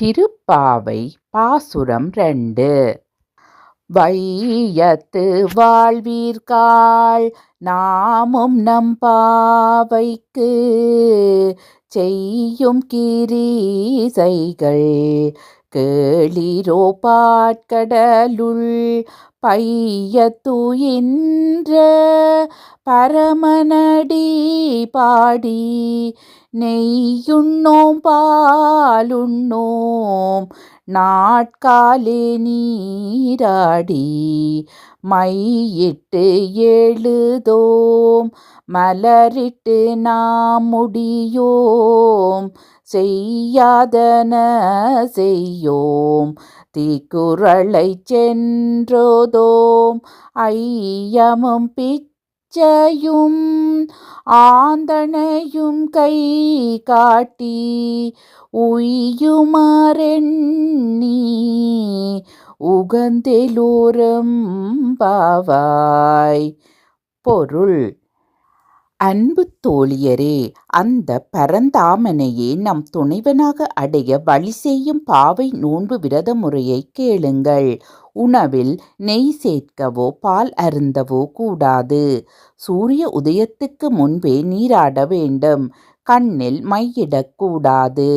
திருப்பாவை பாசுரம் ரெண்டு. வையத்து வாழ்வீர்கால் நாமும் நம் பாவைக்கு செய்யும் கிரீசைகள் கேளிரோ பாட்கடலுள் பையத்துயின்ற பரமனடி பாடி நெய்யுண்ணோம் பாலுண்ணோம் நாட்காலே நீராடி மையிட்டு எழுதோம் மலரிட்டு நாம் முடியோம் செய்யாதன செய்யோம் தீக்குறளை சென்றோதோம் ஐயமும் பிச் அச்சையும் ஆந்தனையும் கை காட்டி உய்யுமாறெண்ணி உகந்தெலோரம் பாவாய். பொருள் அன்பு தோழியரே அந்த பரந்தாமனையே நம் துணைவனாக அடைய வழி செய்யும் பாவை நோன்பு விரத முறையை கேளுங்கள். உணவில் நெய் சேர்க்கவோ பால் அருந்தவோ கூடாது. சூரிய உதயத்துக்கு முன்பே நீராட வேண்டும். கண்ணில் மையிடக்கூடாது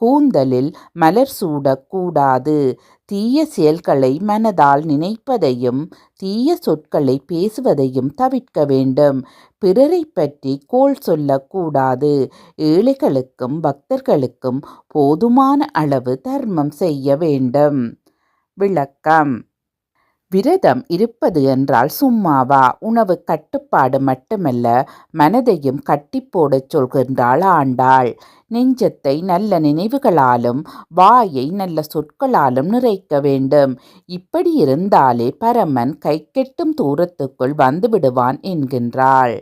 கூந்தலில் மலர் சூடக்கூடாது தீய செயல்களை மனதால் நினைப்பதையும் தீய சொற்களை பேசுவதையும் தவிர்க்க வேண்டும். பிறரை பற்றி கோள் சொல்லக்கூடாது ஏழைகளுக்கும் பக்தர்களுக்கும் போதுமான அளவு தர்மம் செய்ய வேண்டும். விளக்கம். விரதம் இருப்பது என்றால் சும்மாவா? உணவு கட்டுப்பாடு மட்டுமல்ல மனதையும் கட்டி போடச் சொல்கின்றாள் ஆண்டாள். நெஞ்சத்தை நல்ல நினைவுகளாலும் வாயை நல்ல சொற்களாலும் நிறைக்க வேண்டும். இப்படி இருந்தாலே பரமன் கைக்கெட்டும் தூரத்துக்குள் வந்துவிடுவான் என்கின்றாள்.